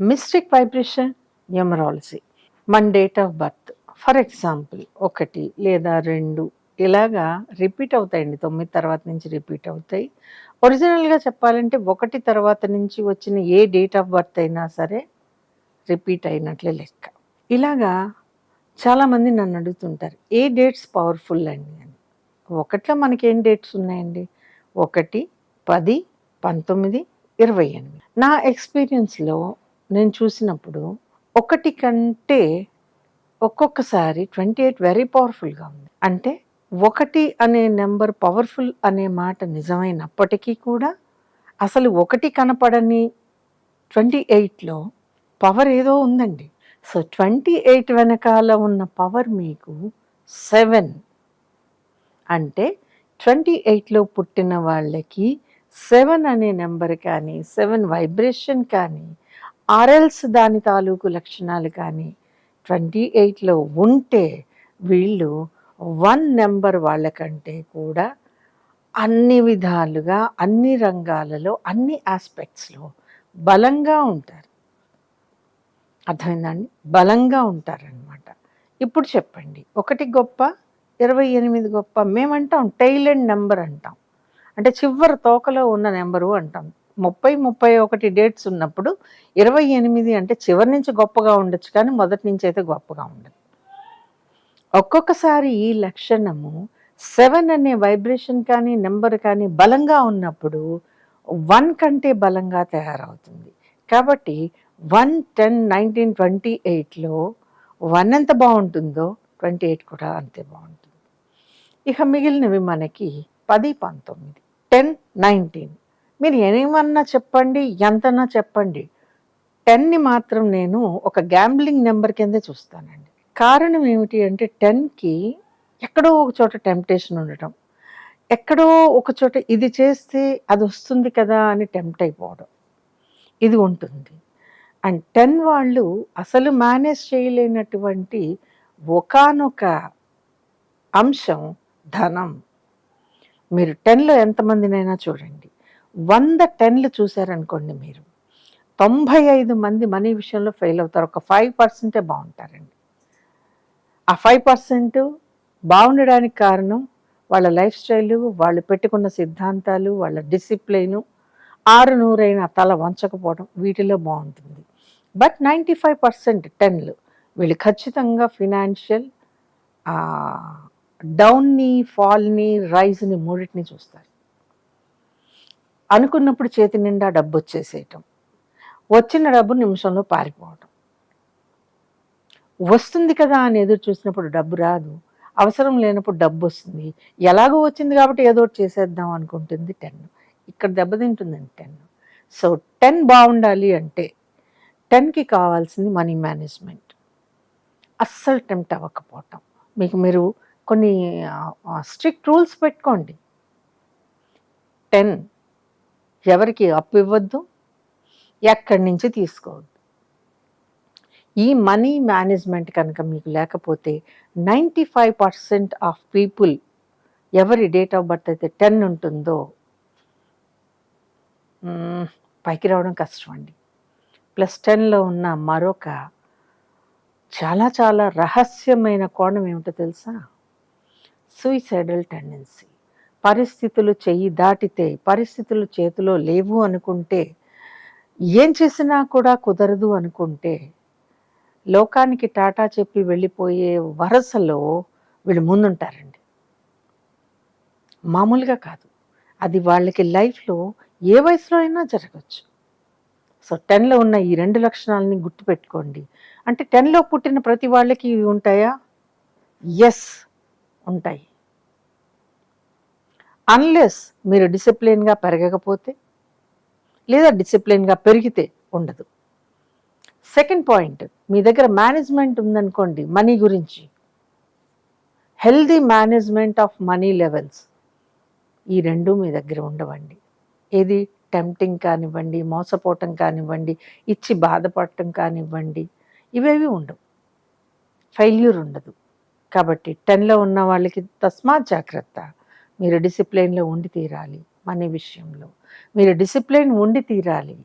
Mystic vibration numerology. మన date of birth for example ఒకటి లేదా రెండు ఇలాగా రిపీట్ అవుతాయండి. తొమ్మిది తర్వాత నుంచి రిపీట్ అవుతాయి. ఒరిజినల్గా చెప్పాలంటే ఒకటి తర్వాత నుంచి వచ్చిన ఏ డేట్ ఆఫ్ బర్త్ అయినా సరే రిపీట్ అయినట్లే లెక్క. ఇలాగా చాలామంది నన్ను అడుగుతుంటారు ఏ డేట్స్ పవర్ఫుల్ అండి? అని. ఒకట్లో మనకి ఏం డేట్స్ ఉన్నాయండి? ఒకటి పది పంతొమ్మిది ఇరవై ఎనిమిది. నా ఎక్స్పీరియన్స్లో నేను చూసినప్పుడు ఒకటి కంటే ఒక్కొక్కసారి ట్వంటీ ఎయిట్ వెరీ పవర్ఫుల్గా ఉంది. అంటే ఒకటి అనే నెంబర్ పవర్ఫుల్ అనే మాట నిజమైనప్పటికీ కూడా అసలు ఒకటి కనపడని ట్వంటీ ఎయిట్లో పవర్ ఏదో ఉందండి. సో ట్వంటీ ఎయిట్ వెనకాల ఉన్న పవర్ మీకు సెవెన్. అంటే ట్వంటీ ఎయిట్లో పుట్టిన వాళ్ళకి సెవెన్ అనే నెంబర్ కానీ సెవెన్ వైబ్రేషన్ కానీ ఆర్ఎల్స్ దాని తాలూకు లక్షణాలు కానీ ట్వంటీ ఎయిట్లో ఉంటే వీళ్ళు వన్ నెంబర్ వాళ్ళకంటే కూడా అన్ని విధాలుగా అన్ని రంగాలలో అన్ని ఆస్పెక్ట్స్లో బలంగా ఉంటారు. అర్థమైందండి? బలంగా ఉంటారనమాట ఇప్పుడు చెప్పండి. ఒకటి గొప్ప ఇరవై ఎనిమిది గొప్ప మేమంటాం టైలెండ్ నెంబర్ అంటాం. అంటే చివరి తోకలో ఉన్న నెంబరు అంటాం. ముప్పై ముప్పై ఒకటి డేట్స్ ఉన్నప్పుడు ఇరవై ఎనిమిది అంటే చివరి నుంచి గొప్పగా ఉండొచ్చు కానీ మొదటి నుంచి అయితే గొప్పగా ఉండదు. ఒక్కొక్కసారి ఈ లక్షణము సెవెన్ అనే వైబ్రేషన్ కానీ నెంబర్ కానీ బలంగా ఉన్నప్పుడు వన్ కంటే బలంగా తయారవుతుంది. కాబట్టి వన్ టెన్ నైన్టీన్ ట్వంటీ ఎయిట్లో వన్ ఎంత బాగుంటుందో ట్వంటీ ఎయిట్ కూడా అంతే బాగుంటుంది. ఇక మిగిలినవి మనకి పది పంతొమ్మిది టెన్ నైన్టీన్ మీరు ఏమన్నా చెప్పండి ఎంతనా చెప్పండి. టెన్ని మాత్రం నేను ఒక గ్యాంబ్లింగ్ నెంబర్ కిందే చూస్తానండి. కారణం ఏమిటి అంటే టెన్కి ఎక్కడో ఒక చోట టెంప్టేషన్ ఉండటం. ఎక్కడో ఒక చోట ఇది చేస్తే అది వస్తుంది కదా అని టెంప్ట్ అయిపోవడం. ఇది ఉంటుంది. అండ్ టెన్ వాళ్ళు అసలు మేనేజ్ చేయలేనటువంటి ఒకనొక అంశం ధనం. మీరు టెన్లో ఎంతమందినైనా చూడండి. వంద టెన్లు చూశారనుకోండి మీరు. తొంభై ఐదు మంది మనీ విషయంలో ఫెయిల్ అవుతారు. ఒక ఫైవ్ పర్సెంటే బాగుంటారండి. ఆ ఫైవ్ పర్సెంట్ బాగుండడానికి కారణం వాళ్ళ లైఫ్ స్టైలు వాళ్ళు పెట్టుకున్న సిద్ధాంతాలు వాళ్ళ డిసిప్లైను ఆరు నూరైన తల వంచకపోవడం వీటిలో బాగుంటుంది. బట్ నైంటీ ఫైవ్ పర్సెంట్ టెన్లు వీళ్ళు ఖచ్చితంగా ఫినాన్షియల్ డౌన్ని ఫాల్ని రైజ్ని మూడింటిని చూస్తారు. అనుకున్నప్పుడు చేతి నిండా డబ్బు వచ్చేసేయటం వచ్చిన డబ్బు నిమిషంలో పారిపోవటం. వస్తుంది కదా అని ఎదురు చూసినప్పుడు డబ్బు రాదు. అవసరం లేనప్పుడు డబ్బు వస్తుంది ఎలాగో వచ్చింది కాబట్టి ఏదో చేసేద్దాం అనుకుంటుంది టెన్. ఇక్కడ దెబ్బతింటుందండి టెన్. సో టెన్ బాగుండాలి అంటే టెన్కి కావాల్సింది మనీ మేనేజ్మెంట్. అస్సలు టెంప్ట్ అవ్వకపోవటం. మీకు మీరు కొన్ని స్ట్రిక్ట్ రూల్స్ పెట్టుకోండి. టెన్ ఎవరికి అప్పు ఇవ్వద్దు? ఎక్కడి నుంచి తీసుకోవద్దు? ఈ మనీ మేనేజ్మెంట్ కనుక మీకు లేకపోతే ninety five percent of people ఎవరి డేట్ ఆఫ్ బర్త్ అయితే టెన్ ఉంటుందో? పైకి రావడం కష్టం అండి ప్లస్ టెన్లో ఉన్న మరొక చాలా చాలా రహస్యమైన కోణం ఏమిటో తెలుసా? సూయిసైడల్ టెండెన్సీ పరిస్థితులు చెయ్యి దాటితే పరిస్థితులు చేతిలో లేవు అనుకుంటే ఏం చేసినా కూడా కుదరదు అనుకుంటే లోకానికి టాటా చెప్పి వెళ్ళిపోయే వరసలో వీళ్ళు ముందుంటారండి. మామూలుగా కాదు. అది వాళ్ళకి లైఫ్లో ఏ వయసులో అయినా జరగచ్చు. సో టెన్లో ఉన్న ఈ రెండు లక్షణాలని గుర్తుపెట్టుకోండి. అంటే టెన్లో పుట్టిన ప్రతి వాళ్ళకి ఇవి ఉంటాయా? ఎస్ ఉంటాయి. అన్లెస్ మీరు డిసిప్లిన్గా పెరగకపోతే లేదా డిసిప్లిన్గా పెరిగితే ఉండదు. సెకండ్ పాయింట్ మీ దగ్గర మేనేజ్మెంట్ ఉందనుకోండి మనీ గురించి. Healthy management of money levels ఈ రెండు మీ దగ్గర ఉండవండి. ఏది టెంప్టింగ్ కానివ్వండి మోసపోవటం కానివ్వండి ఇచ్చి బాధపడటం కానివ్వండి ఇవేవి ఉండవు. ఫెయిల్యూర్ ఉండదు. కాబట్టి టెన్లో ఉన్న వాళ్ళకి తస్మాత్ జాగ్రత్త. మీరు డిసిప్లైన్లో ఉండి తీరాలి మనీ విషయంలో. మీరు డిసిప్లైన్ ఉండి తీరాలి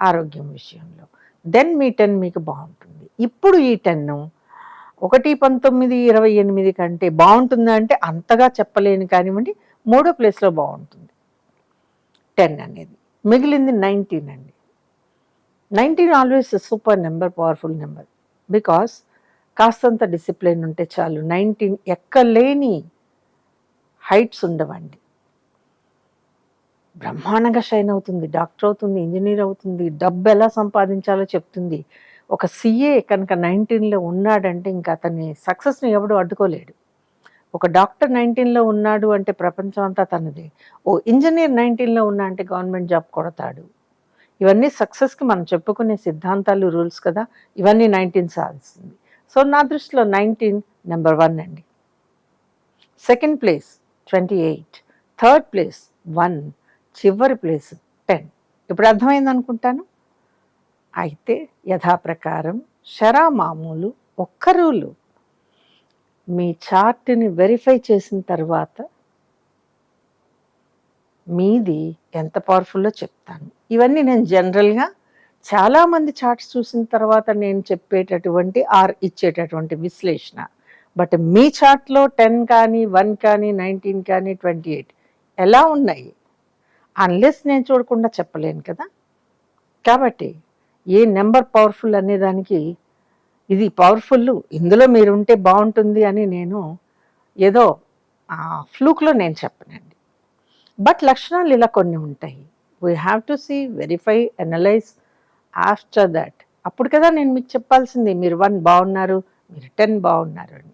ఆరోగ్యం విషయంలో. దెన్ మీ టెన్ మీకు బాగుంటుంది. ఇప్పుడు ఈ టెన్ ఒకటి పంతొమ్మిది ఇరవై ఎనిమిది కంటే బాగుంటుందా అంటే అంతగా చెప్పలేను కానివ్వండి మూడో ప్లేస్లో బాగుంటుంది. టెన్ అనేది. మిగిలింది నైన్టీన్ అండి. Nineteen always super number powerful number. Because కాస్తంత డిసిప్లిన్ ఉంటే చాలు నైన్టీన్ ఎక్కలేని హైట్స్ ఉండవండి. బ్రహ్మాండంగా షైన్ అవుతుంది డాక్టర్ అవుతుంది ఇంజనీర్ అవుతుంది డబ్బు ఎలా సంపాదించాలో చెప్తుంది. ఒక సీఏ కనుక నైన్టీన్లో ఉన్నాడంటే ఇంకా అతని సక్సెస్ని ఎవడు అడ్డుకోలేడు. ఒక డాక్టర్ నైన్టీన్లో ఉన్నాడు అంటే ప్రపంచం అంతా తనదే. ఓ ఇంజనీర్ నైన్టీన్లో ఉన్నా అంటే గవర్నమెంట్ జాబ్ కొడతాడు. ఇవన్నీ సక్సెస్కి మనం చెప్పుకునే సిద్ధాంతాలు రూల్స్ కదా ఇవన్నీ నైన్టీన్ సాధిస్తుంది. సో నా దృష్టిలో నైన్టీన్ నెంబర్ వన్ అండి. Second place twenty eight third place one చివరి ప్లేస్ టెన్ ఇప్పుడు అర్థమైంది అనుకుంటాను? అయితే యథాప్రకారం షరా మామూలు ఒక్క రూలు. మీ చార్ట్ని వెరిఫై చేసిన తర్వాత మీది ఎంత పవర్ఫుల్లో చెప్తాను. ఇవన్నీ నేను జనరల్గా చాలామంది చార్ట్స్ చూసిన తర్వాత నేను చెప్పేటటువంటి ఆర్ ఇచ్చేటటువంటి విశ్లేషణ. బట్ మీ చార్ట్లో టెన్ కానీ వన్ కానీ నైన్టీన్ కానీ ట్వంటీ ఎయిట్ ఎలా ఉన్నాయి? అన్లెస్ నేను చూడకుండా చెప్పలేను కదా? కాబట్టి ఏ నెంబర్ పవర్ఫుల్ అనే దానికి ఇది పవర్ఫుల్ ఇందులో మీరు ఉంటే బాగుంటుంది అని నేను ఏదో ఫ్లూక్లో నేను చెప్పనండి. బట్ లక్షణాలు ఇలా కొన్ని ఉంటాయి. We have to see verify analyse after that అప్పుడు కదా నేను మీకు చెప్పాల్సింది మీరు వన్ బాగున్నారు మీరు టెన్ బాగున్నారు అని.